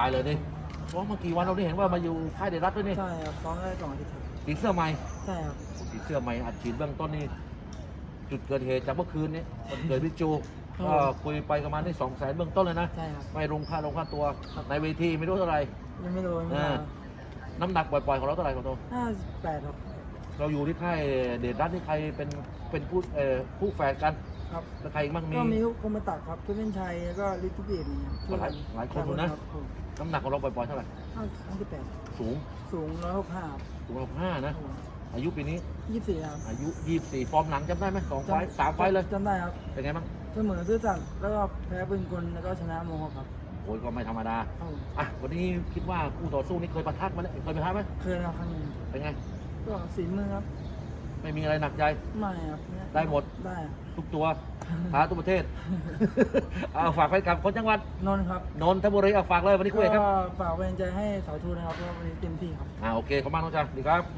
ตายเลยดิเพราะเมื่อกี่วันเราได้เห็นว่ามาอยู่ค่ายเดรัตด้วยนี่ใช่ครับซ้อมได้สองอาทิตย์ครับสีเสื้อใหม่ใช่ครับสีเสื้อใหม่อัดฉีดเบื้องต้นนี่จุดเกิดเหตุจากเมื่อคืนนี้วันเกิดพิจูก็คุยไปประมาณที่สองแสนเบื้องต้นเลยนะใช่ครับ ไม่ลงค่าลงค่าตัวครับในเวทีไม่รู้เท่าไหร่ยังไม่รู้ยังไม่อ่ารู้น้ำหนักปล่อยๆของเราเท่าไหร่ครับตัวห้าสิบแปดครับเราอยู่ที่ค่ายเดชรัตน์ที่ใครเป็นเป็นผู้เอ่อผู้แฝดกัน ครับแล้วใครอีกบ้างมี ก็มีคมมาตัดครับทุเรนชัยแล้วก็ลิทธิเบียร์นี่ครับหลายหลายคนอยู่นะ รับผมน้ำหนักของเราปล่อยๆเท่าไหร่ห้าสิบแปดสูงสูงร้อยหกห้าสูงเราห้านะ อายุปีนี้ยี่สิบสี่ครับอายุ 24 ฟอร์มหลังจำได้ไหมสองไฟล์สามไฟล์เลยจำได้ครับเป็นไงบ้างเสมอซื่อสัตย์แล้วก็แพ้ปืนกลแล้วก็ชนะโมครับโอ้ยก็ไม่ธรรมดาครับผมอะวันนี้คิดว่าคู่ต่อสู้นี่เคยประทักมาแล้วเคยประทักไหมเคยครับครั้งหนึงเป็นไงก็สีมือครับ ไม่มีอะไรหนักใจ ไม่ครับได้หมด ได้ครับทุกตัวท้าทุกประเทศ เอาฝากไปกับคนจังหวัด นนท์ครับนนทบุรีเอาฝากเลยวันนี้คุยครับ ก็ฝากเป็นใจให้สาวทูนะครับเพราะว่าวันนี้เต็มที่ครับ อ่าโอเคขอบคุณมากน้องชายดีครับ